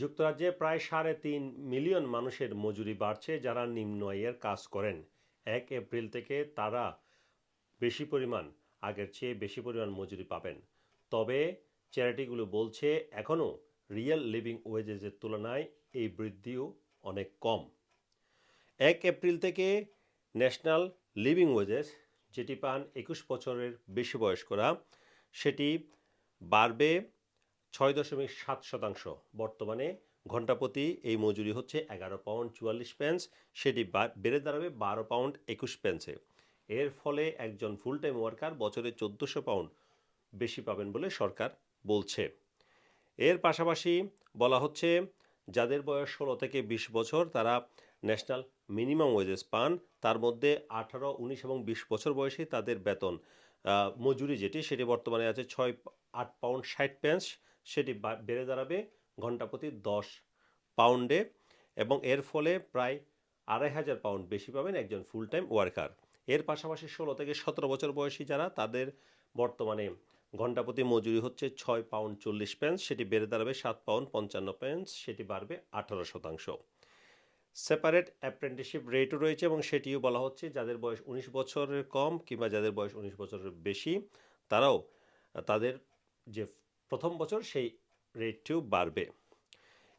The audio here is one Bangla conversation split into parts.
যুক্তরাজ্যে প্রায় সাড়ে তিন মিলিয়ন মানুষের মজুরি বাড়ছে যারা নিম্ন আয়ের কাজ করেন। এক এপ্রিল থেকে তারা বেশি পরিমাণ, আগের চেয়ে বেশি পরিমাণ মজুরি পাবেন। তবে চ্যারিটিগুলো বলছে, এখনও রিয়েল লিভিং ওয়েজেসের তুলনায় এই বৃদ্ধিও অনেক কম। এক এপ্রিল থেকে ন্যাশনাল লিভিং ওয়েজেস, যেটি পান একুশ বছরের বেশি বয়স্করা, সেটি বাড়বে ছয় দশমিক সাত শতাংশ। বর্তমানে ঘন্টাপ্রতি এই মজুরি হচ্ছে এগারো পাউন্ড চুয়াল্লিশ পেন্স, সেটি বেড়ে দাঁড়াবে বারো পাউন্ড একুশ পেন্সে। এর ফলে একজন ফুল টাইম ওয়ার্কার বছরে চোদ্দোশো পাউন্ড বেশি পাবেন বলে সরকার বলছে। এর পাশাপাশি বলা হচ্ছে, যাদের বয়স ষোলো থেকে বিশ বছর, তারা ন্যাশনাল মিনিমাম ওয়েজেস পান। তার মধ্যে আঠারো, উনিশ এবং বিশ বছর বয়সে তাদের বেতন। মজুরি যেটি, সেটি বর্তমানে আছে ছয়, আট পাউন্ড ষাট পেন্স সেটি বেড়ে দাঁড়াবে ঘণ্টা প্রতি দশ পাউন্ডে এবং এর ফলে প্রায় আড়াই হাজার পাউন্ড বেশি পাবেন একজন ফুল টাইম ওয়ার্কার এর পাশাপাশি ষোলো থেকে সতেরো বছর বয়সী যারা, তাদের বর্তমানে ঘন্টাপ্রতি মজুরি হচ্ছে ছয় পাউন্ড চল্লিশ পেন্স সেটি বেড়ে দাঁড়াবে সাত পাউন্ড পঞ্চান্ন পেন্স সেটি বাড়বে আঠারো শতাংশ। সেপারেট অ্যাপ্রেন্টিসশিপ রেটও রয়েছে এবং সেটিও বলা হচ্ছে যাদের বয়স উনিশ বছরের কম কিংবা যাদের বয়স উনিশ বছরের বেশি, তারাও তাদের যে প্রথম বছর সেই রেটটিও বাড়বে।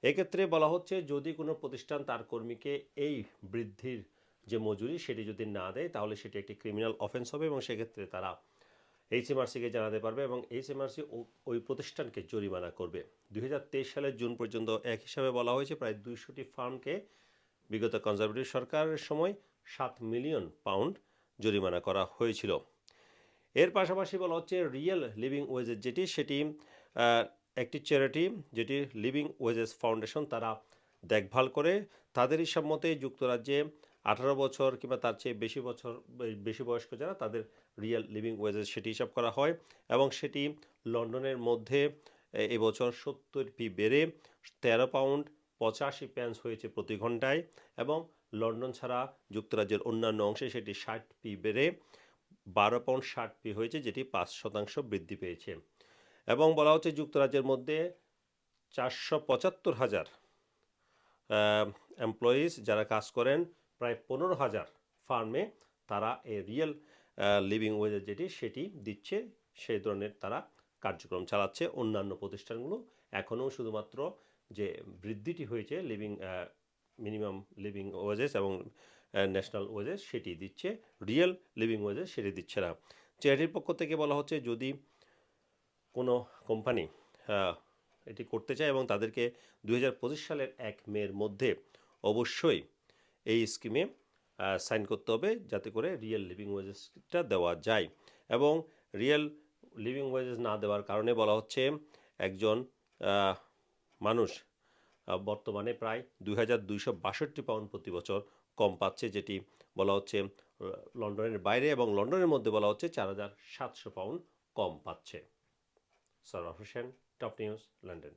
এক্ষেত্রে বলা হচ্ছে, যদি কোনো প্রতিষ্ঠান তার কর্মীকে এই বৃদ্ধির যে মজুরি সেটি যদি না দেয়, তাহলে সেটি একটি ক্রিমিনাল অফেন্স হবে এবং সেক্ষেত্রে তারা এইচএমআরসিকে জানাতে পারবে এবং এইচএমআরসি ওই প্রতিষ্ঠানকে জরিমানা করবে। দুই হাজার তেইশ সালের জুন পর্যন্ত এক হিসাবে বলা হয়েছে, প্রায় দুইশোটি ফার্মকে বিগত কনজারভেটিভ সরকারের সময় সাত মিলিয়ন পাউন্ড জরিমানা করা হয়েছিল। এর পাশাপাশি বলা হচ্ছে, রিয়েল লিভিং ওয়েজের যেটি, সেটি একটি চ্যারিটি যেটি লিভিং ওয়েজেস ফাউন্ডেশন তারা দেখভাল করে। তাদের হিসাব মতে যুক্তরাজ্যে আঠারো বছর কিংবা তার চেয়ে বেশি বছর বেশি বয়স্ক যারা, তাদের রিয়েল লিভিং ওয়েজেস সেটি হিসাব করা হয় এবং সেটি লন্ডনের মধ্যে এবছর সত্তর পি বেড়ে তেরো পাউন্ড পঁচাশি প্যান্স হয়েছে প্রতি ঘন্টায় এবং লন্ডন ছাড়া যুক্তরাজ্যের অন্যান্য অংশে সেটি ষাট পি বেড়ে বারো পাউন্ড ষাট পি হয়েছে, যেটি পাঁচ শতাংশ বৃদ্ধি পেয়েছে। এবং বলা হচ্ছে যুক্তরাজ্যের মধ্যে চারশো পঁচাত্তর হাজার এমপ্লয়িজ যারা কাজ করেন, প্রায় পনেরো হাজার ফার্মে তারা এই রিয়েল লিভিং ওয়েজেস যেটি সেটি দিচ্ছে, সেই ধরনের তারা কার্যক্রম চালাচ্ছে। অন্যান্য প্রতিষ্ঠানগুলো এখনও শুধুমাত্র যে বৃদ্ধিটি হয়েছে লিভিং মিনিমাম লিভিং ওয়েজেস এবং ন্যাশনাল ওয়েজেস সেটি দিচ্ছে রিয়েল লিভিং ওয়েজেস সেটি দিচ্ছে না। চ্যারিটির পক্ষ থেকে বলা হচ্ছে যদি কোনো কোম্পানি এটি করতে চায় এবং তাদেরকে দু হাজার পঁচিশ সালের এক মের মধ্যে অবশ্যই এই স্কিমে সাইন করতে হবে যাতে করে রিয়েল লিভিং ওয়েজেসটা দেওয়া যায় এবং রিয়েল লিভিং ওয়েজেস না দেওয়ার কারণে বলা হচ্ছে একজন মানুষ বর্তমানে প্রায় দুই হাজার দুইশো বাষট্টি পাউন্ড প্রতি বছর কম পাচ্ছে যেটি বলা হচ্ছে লন্ডনের বাইরে এবং লন্ডনের মধ্যে বলা হচ্ছে চার হাজার সাতশো পাউন্ড কম পাচ্ছে। Sarwar Top News, London.